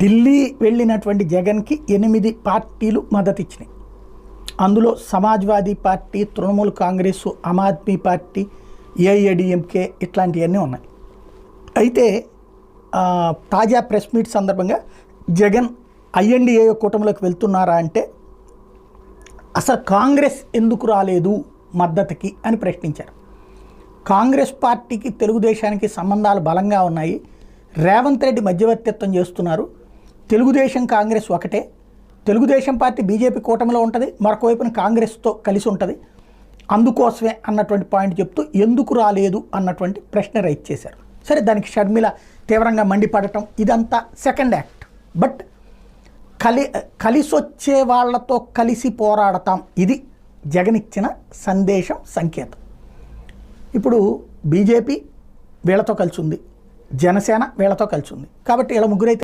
ఢిల్లీ వెళ్ళినటువంటి జగన్కి ఎనిమిది పార్టీలు మద్దతిచ్చినాయి. అందులో Samajwadi party Trinamool Congress Aam Aadmi party AIADMK ఇట్లాంటివన్నీ ఉన్నాయి. అయితే తాజా ప్రెస్ మీట్ సందర్భంగా జగన్ ఐఎన్డిఏ కూటమిలోకి వెళ్తున్నారా అంటే అసలు కాంగ్రెస్ ఎందుకు రాలేదు మద్దతుకి అని ప్రశ్నించారు. కాంగ్రెస్ పార్టీకి తెలుగుదేశానికి సంబంధాలు బలంగా ఉన్నాయి. రేవంత్ రెడ్డి మధ్యవర్తిత్వం చేస్తున్నారు. తెలుగుదేశం కాంగ్రెస్ ఒకటే. తెలుగుదేశం పార్టీ బీజేపీ కూటమిలో ఉంటుంది. మరొకవైపున కాంగ్రెస్తో కలిసి ఉంటుంది. అందుకోసమే అన్నటువంటి పాయింట్ చెప్తూ ఎందుకు రాలేదు అన్నటువంటి ప్రశ్న రైట్ చేశారు. సరే దానికి షర్మిల తీవ్రంగా మండిపడటం ఇదంతా సెకండ్ యాక్ట్. బట్ కలి కలిసొచ్చే వాళ్ళతో కలిసి పోరాడతాం. ఇది జగన్ ఇచ్చిన సందేశం సంకేతం. ఇప్పుడు బీజేపీ వీళ్ళతో కలిసి ఉంది. జనసేన వీళ్ళతో కలిసి ఉంది. కాబట్టి వీళ్ళ ముగ్గురైతే